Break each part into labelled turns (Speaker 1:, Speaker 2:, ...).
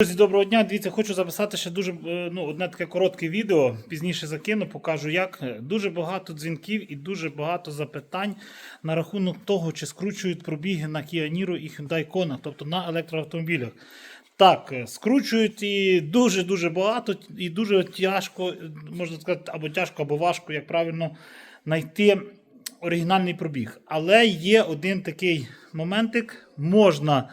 Speaker 1: Друзі, доброго дня. Дивіться, хочу записати ще дуже е, ну, одне таке коротке відео. Пізніше закину, покажу як. Е, Дуже багато дзвінків і дуже багато запитань на рахунок того, чи скручують пробіги на Kia і Hyundai Kona, тобто на електроавтомобілях. Так, е, скручують і дуже-дуже багато, і дуже тяжко, можна сказати, або тяжко, або важко, як правильно знайти оригінальний пробіг. Але є один такий моментик, можна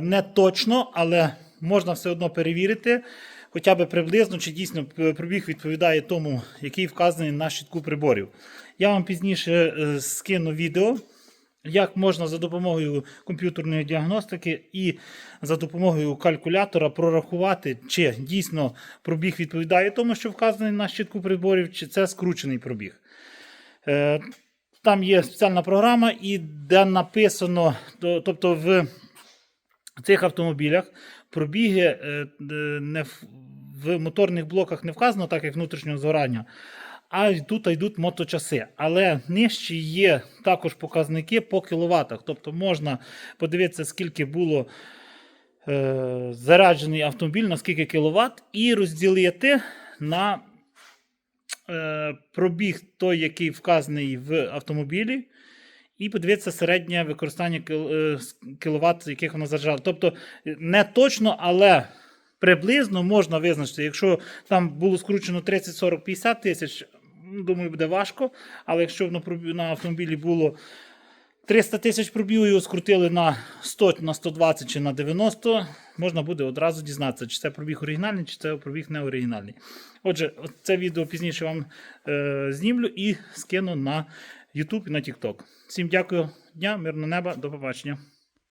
Speaker 1: не точно, але можна все одно перевірити, хоча б приблизно, чи дійсно пробіг відповідає тому, який вказаний на щитку приборів. Я вам пізніше е, скину відео. Як можна за допомогою комп'ютерної діагностики і за допомогою калькулятора прорахувати, чи дійсно пробіг відповідає тому, що вказаний на щитку приборів, чи це скручений пробіг. Е, Там є спеціальна програма, і де написано, тобто в цих автомобілях пробіги е, не в, моторних блоках не вказано, так як внутрішнього згорання, а й тут йдуть моточаси. Але нижче є також показники по кіловатах. Тобто можна подивитися, скільки було е, заряджений автомобіль, на скільки кіловат, і розділити на е, пробіг той, який вказаний в автомобілі, і подивитися середнє використання е, кіловат, яких вона заряджала. Тобто е, не точно, але приблизно можна визначити, якщо там було скручено 30, 40, 50 тисяч, думаю, буде важко. Але якщо на, на автомобілі було 300 тисяч пробігу, його скрутили на 100, на 120 чи на 90, можна буде одразу дізнатися, чи це пробіг оригінальний, чи це пробіг не оригінальний. Отже, це відео пізніше вам е, знімлю і скину на YouTube і на TikTok. Всім дякую, дня, мирного неба, до побачення.